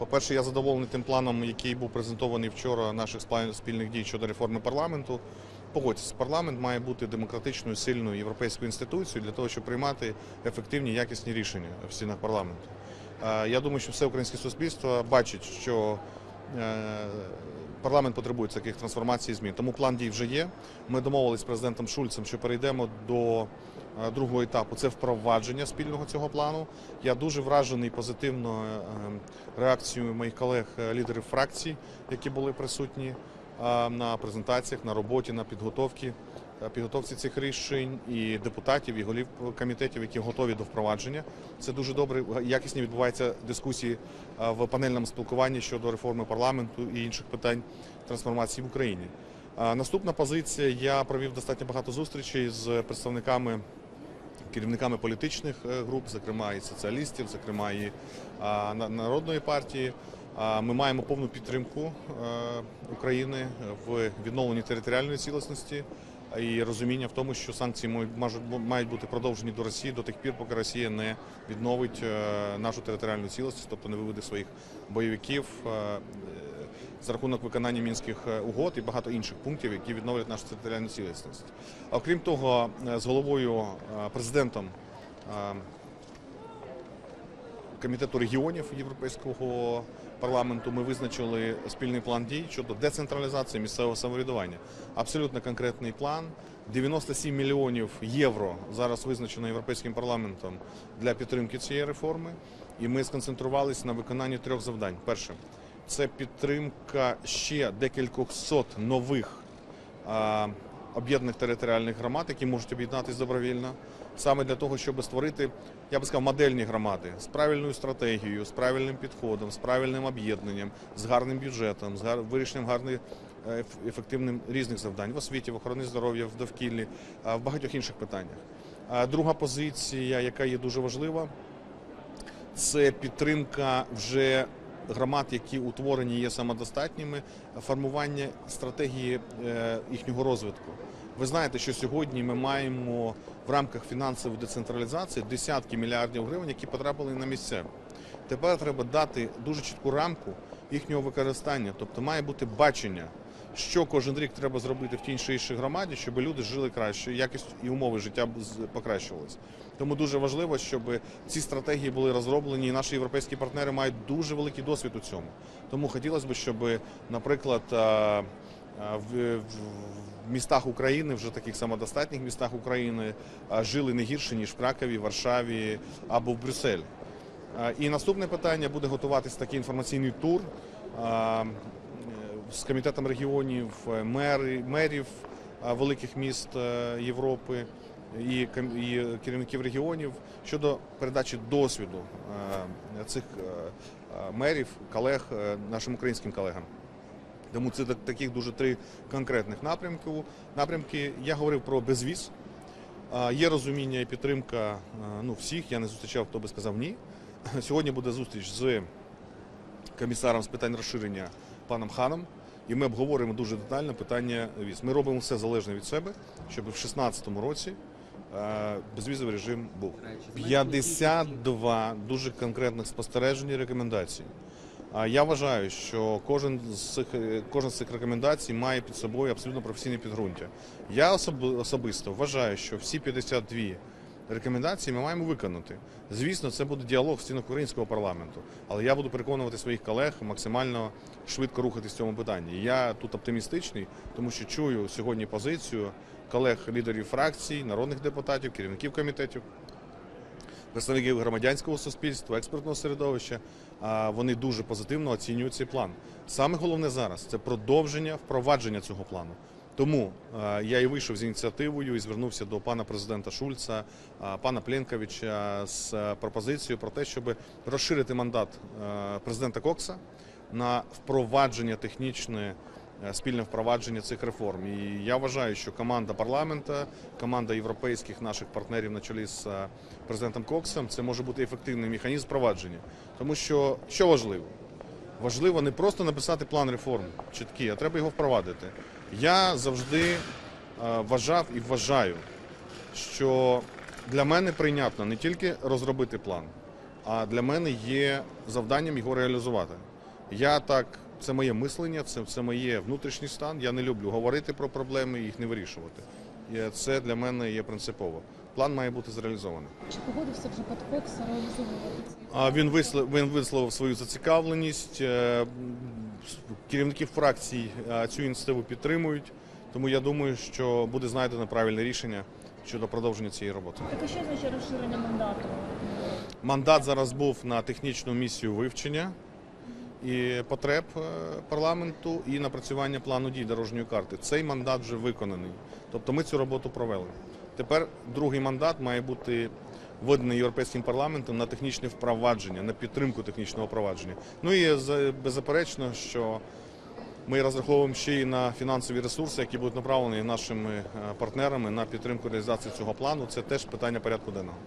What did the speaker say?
По-перше, я задоволений тим планом, який був презентований вчора наших спільних дій щодо реформи парламенту. Погодьтесь, парламент має бути демократичною, сильною європейською інституцією для того, щоб приймати ефективні, якісні рішення в стінах парламенту. Е, Я думаю, що все українське суспільство бачить, що парламент потребує таких трансформацій і змін. Тому план дій вже є. Ми домовились з президентом Шульцем, що перейдемо до е, другого етапу. Це впровадження спільного цього плану. Я дуже вражений позитивно е, реакцією моїх колег, е, фракцій, які були присутні е, на презентаціях, на роботі, на підготовці. Е, Підготовці цих рішень і депутатів, і голів комітетів, які готові до впровадження. Це дуже добре. Якісні відбуваються дискусії е, в панельному спілкуванні щодо реформи парламенту і інших питань трансформації в Україні. Е, Наступна позиція. Я провів достатньо багато зустрічей з представниками керівниками політичних груп, зокрема і соціалістів, зокрема і а, на- народної партії. Ми маємо повну підтримку України в відновленні територіальної цілісності і розуміння в тому, що санкції мають- бути продовжені до Росії до тих пір, поки Росія не відновить е, нашу територіальну цілісність, тобто не виведе своїх бойовиків е, е, за рахунок виконання мінських угод і багато інших пунктів, які відновлять нашу територіальну цілісність. Окрім того, з головою президентом комітету регіонів Європейського парламенту ми визначили спільний план дій щодо децентралізації місцевого самоврядування. Абсолютно конкретний план. 97 мільйонів євро зараз визначено європейським парламентом для підтримки цієї реформи. І ми сконцентрувалися на виконанні трьох завдань. Перше це підтримка ще декількох сот нових об'єднаних територіальних громад, які можуть об'єднатися добровільно, саме для того, щоб створити, я би сказав, модельні громади з правильною стратегією, з правильним підходом, з правильним об'єднанням, з гарним бюджетом, з вирішенням гарних е, ефективним різних завдань в освіті, в охороні здоров'я, в довкіллі, в багатьох інших питаннях. Друга позиція, яка є дуже важлива, це підтримка вже громад, які утворені є самодостатніми, формування стратегії е, їхнього розвитку. Ви знаєте, що сьогодні ми маємо в рамках фінансової децентралізації десятки мільярдів гривень, які потрапили на місця. Тепер треба дати дуже чітку рамку їхнього використання, тобто має бути бачення, що кожен рік треба зробити в тій чи іншій громаді, щоб люди жили краще, якість і умови життя покращувалися. Тому дуже важливо, щоб ці стратегії були розроблені, і наші європейські партнери мають дуже великий досвід у цьому. Тому хотілося б, щоб, наприклад, в, містах України, вже таких самодостатніх містах України, жили не гірше ніж в Кракові, Варшаві або в Брюсселі. І наступне питання буде готуватись такий інформаційний тур з комітетом регіонів, е, мери, мерів великих міст е, Європи і, керівників регіонів щодо передачі досвіду е, цих е, е, мерів, колег е, нашим українським колегам. Тому це таких дуже три конкретних напрямки. напрямки. Я говорив про безвіз. Є розуміння і підтримка ну, всіх. Я не зустрічав, хто би сказав ні. Сьогодні буде зустріч з комісаром з питань розширення паном Ханом. І ми обговоримо дуже детально питання віз. Ми робимо все залежне від себе, щоб в 2016 році е, безвізовий режим був. 52 дуже конкретних спостережень і рекомендацій. Я вважаю, що кожен з цих е, кожен з цих рекомендацій має під собою абсолютно професійне підґрунтя. Я особи- особисто вважаю, що всі 52 рекомендації ми маємо виконати. Звісно, це буде діалог в стінах українського парламенту, але я буду переконувати своїх колег максимально швидко рухатись в цьому питанні. Я тут оптимістичний, тому що чую сьогодні позицію колег лідерів фракцій, народних депутатів, керівників комітетів представників громадянського суспільства, експертного середовища. Вони дуже позитивно оцінюють цей план. Саме головне зараз це продовження впровадження цього плану. Тому е, я і вийшов з ініціативою і звернувся до пана президента Шульца, е, пана Пленковича з е, пропозицією про те, щоб розширити мандат президента Кокса на впровадження технічне спільне впровадження цих реформ. І я вважаю, що команда парламента, команда європейських наших партнерів на чолі з президентом Коксом, це може бути ефективний механізм впровадження. Тому що що важливо? Важливо не просто написати план реформ чіткий, а треба його впровадити. Я завжди е, вважав і вважаю, що для мене прийнятно не тільки розробити план, А для мене є завданням його реалізувати. Я так, це моє мислення, це, це моє внутрішній стан. Я не люблю говорити про проблеми і їх не вирішувати. Це для мене є принципово. План має бути зреалізований. Чи погодився вже Паткокс реалізовувати він висловив, він висловив свою зацікавленість. е, Керівники фракцій е, цю ініціативу підтримують. Тому я думаю, що буде знайдено правильне рішення щодо продовження цієї роботи. Так а що значить розширення мандату? Мандат зараз був на технічну місію вивчення і потреб е, парламенту і напрацювання плану дій дорожньої карти. Цей мандат вже виконаний. Тобто ми цю роботу провели. Тепер другий мандат має бути виданий європейським парламентом на технічне впровадження, на підтримку технічного впровадження. Ну і беззаперечно, що ми розраховуємо ще й на фінансові ресурси, які будуть направлені нашими е, партнерами на підтримку реалізації цього плану. Це теж питання порядку денного.